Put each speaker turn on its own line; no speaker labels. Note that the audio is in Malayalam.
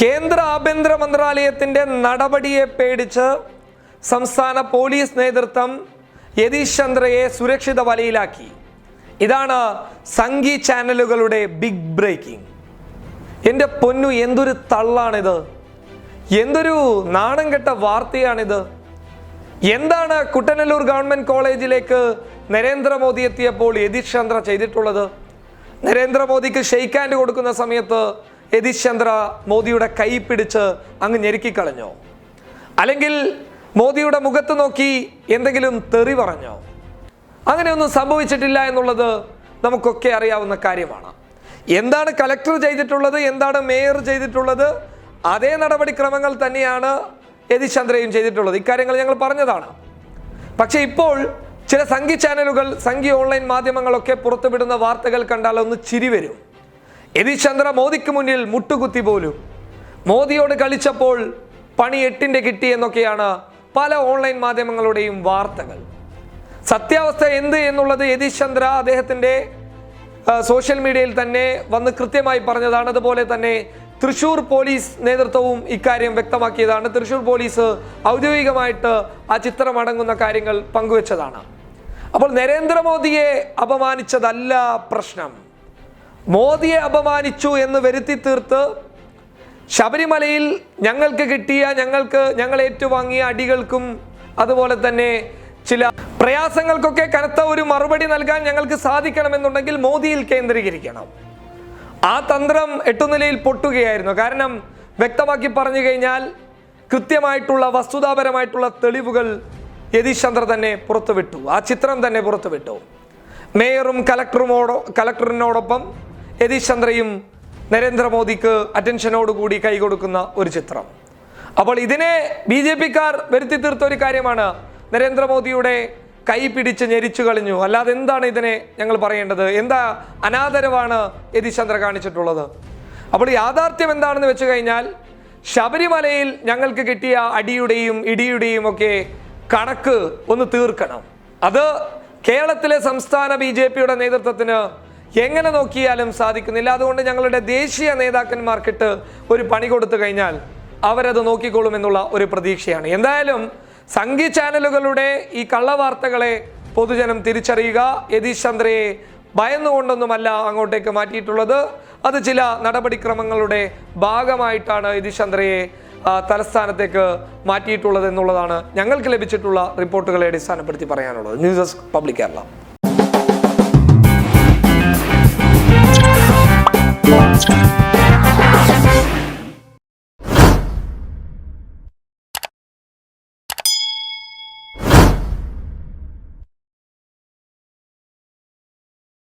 കേന്ദ്ര ആഭ്യന്തര മന്ത്രാലയത്തിന്റെ നടപടിയെ പേടിച്ച് സംസ്ഥാന പോലീസ് നേതൃത്വം യതീഷ് ചന്ദ്രയെ സുരക്ഷിത വലയിലാക്കി. ഇതാണ് സംഗീ ചാനലുകളുടെ ബിഗ് ബ്രേക്കിംഗ് എന്റെ പൊന്നു എന്തൊരു തള്ളാണിത്? എന്തൊരു നാണം കെട്ട വാർത്തയാണിത്? എന്താണ് കുട്ടനല്ലൂർ ഗവൺമെന്റ് കോളേജിലേക്ക് നരേന്ദ്രമോദി എത്തിയപ്പോൾ യതീഷ് ചന്ദ്ര ചെയ്തിട്ടുള്ളത്? നരേന്ദ്രമോദിക്ക് ഷെയ്ക്ക് ഹാൻഡ് കൊടുക്കുന്ന സമയത്ത് യതീഷ് ചന്ദ്ര മോദിയുടെ കൈ പിടിച്ച് അങ്ങ് ഞെരുക്കിക്കളഞ്ഞോ? അല്ലെങ്കിൽ മോദിയുടെ മുഖത്ത് നോക്കി എന്തെങ്കിലും തെറി പറഞ്ഞോ? അങ്ങനെയൊന്നും സംഭവിച്ചിട്ടില്ല എന്നുള്ളത് നമുക്കൊക്കെ അറിയാവുന്ന കാര്യമാണ്. എന്താണ് കലക്ടർ ചെയ്തിട്ടുള്ളത്? എന്താണ് മേയർ ചെയ്തിട്ടുള്ളത്? അതേ നടപടിക്രമങ്ങൾ തന്നെയാണ് യതീഷ് ചന്ദ്രയും ചെയ്തിട്ടുള്ളത്. ഇക്കാര്യങ്ങൾ ഞങ്ങൾ പറഞ്ഞതാണ്. പക്ഷേ ഇപ്പോൾ ചില സംഘി ചാനലുകൾ സംഘി ഓൺലൈൻ മാധ്യമങ്ങളൊക്കെ പുറത്തുവിടുന്ന വാർത്തകൾ കണ്ടാൽ ഒന്ന് ചിരി വരും. യതീഷ് ചന്ദ്ര മോദിക്ക് മുന്നിൽ മുട്ടുകുത്തി പോലും. മോദിയോട് കളിച്ചപ്പോൾ പണി എട്ടിന്റെ കിട്ടി എന്നൊക്കെയാണ് പല ഓൺലൈൻ മാധ്യമങ്ങളുടെയും വാർത്തകൾ. സത്യാവസ്ഥ എന്ത് എന്നുള്ളത് യതീഷ് ചന്ദ്ര അദ്ദേഹത്തിന്റെ സോഷ്യൽ മീഡിയയിൽ തന്നെ വന്ന് കൃത്യമായി പറഞ്ഞതാണ്. അതുപോലെ തന്നെ തൃശൂർ പോലീസ് നേതൃത്വവും ഇക്കാര്യം വ്യക്തമാക്കിയതാണ്. തൃശൂർ പോലീസ് ഔദ്യോഗികമായിട്ട് ആ ചിത്രം അടങ്ങുന്ന കാര്യങ്ങൾ പങ്കുവച്ചതാണ്. അപ്പോൾ നരേന്ദ്രമോദിയെ അപമാനിച്ചതല്ല പ്രശ്നം. മോദിയെ അപമാനിച്ചു എന്ന് വരുത്തി തീർത്ത് ശബരിമലയിൽ ഞങ്ങൾക്ക് കിട്ടിയ ഞങ്ങൾക്ക് ഞങ്ങൾ ഏറ്റുവാങ്ങിയ അടികൾക്കും അതുപോലെ തന്നെ ചില പ്രയാസങ്ങൾക്കൊക്കെ കനത്ത ഒരു മറുപടി നൽകാൻ ഞങ്ങൾക്ക് സാധിക്കണമെന്നുണ്ടെങ്കിൽ മോദിയിൽ കേന്ദ്രീകരിക്കണം. ആ തന്ത്രം എട്ടുനിലയിൽ പൊട്ടുകയായിരുന്നു. കാരണം വ്യക്തമാക്കി പറഞ്ഞു കഴിഞ്ഞാൽ കൃത്യമായിട്ടുള്ള വസ്തുതാപരമായിട്ടുള്ള തെളിവുകൾ യതീഷ് ചന്ദ്ര തന്നെ പുറത്തുവിട്ടു. ആ ചിത്രം തന്നെ പുറത്തുവിട്ടു. മേയറും കലക്ടറുമോടോ കലക്ടറിനോടൊപ്പം യതീഷ് ചന്ദ്രയും നരേന്ദ്രമോദിക്ക് അറ്റൻഷനോടുകൂടി കൈകൊടുക്കുന്ന ഒരു ചിത്രം. അപ്പോൾ ഇതിനെ ബി ജെ പിക്കാർ വരുത്തി തീർത്ത ഒരു കാര്യമാണ്. നരേന്ദ്രമോദിയുടെ കൈ പിടിച്ച് ഞെരിച്ചു കളഞ്ഞു. അല്ലാതെ എന്താണ് ഇതിനെ ഞങ്ങൾ പറയേണ്ടത്? എന്താ അനാദരവാണ് യതീഷ് ചന്ദ്ര കാണിച്ചിട്ടുള്ളത്? അപ്പോൾ യാഥാർത്ഥ്യം എന്താണെന്ന് വെച്ച് കഴിഞ്ഞാൽ ശബരിമലയിൽ ഞങ്ങൾക്ക് കിട്ടിയ അടിയുടെയും ഇടിയുടെയും ഒക്കെ കണക്ക് ഒന്ന് തീർക്കണം. അത് കേരളത്തിലെ സംസ്ഥാന ബി നേതൃത്വത്തിന് എങ്ങനെ നോക്കിയാലും സാധിക്കുന്നില്ല. അതുകൊണ്ട് ഞങ്ങളുടെ ദേശീയ നേതാക്കന്മാർക്കിട്ട് ഒരു പണി കൊടുത്തു കഴിഞ്ഞാൽ അവരത് നോക്കിക്കോളും എന്നുള്ള ഒരു പ്രതീക്ഷയാണ്. എന്തായാലും സംഘി ചാനലുകളുടെ ഈ കള്ളവാർത്തകളെ പൊതുജനം തിരിച്ചറിയുക. യതീഷ് ചന്ദ്രയെ ഭയന്നുകൊണ്ടൊന്നുമല്ല അങ്ങോട്ടേക്ക് മാറ്റിയിട്ടുള്ളത്. അത് ചില നടപടിക്രമങ്ങളുടെ ഭാഗമായിട്ടാണ് യതീഷ് ചന്ദ്രയെ തലസ്ഥാനത്തേക്ക് മാറ്റിയിട്ടുള്ളത് എന്നുള്ളതാണ് ഞങ്ങൾക്ക് ലഭിച്ചിട്ടുള്ള റിപ്പോർട്ടുകളെ അടിസ്ഥാനപ്പെടുത്തി പറയാനുള്ളത്. News desk public Kerala.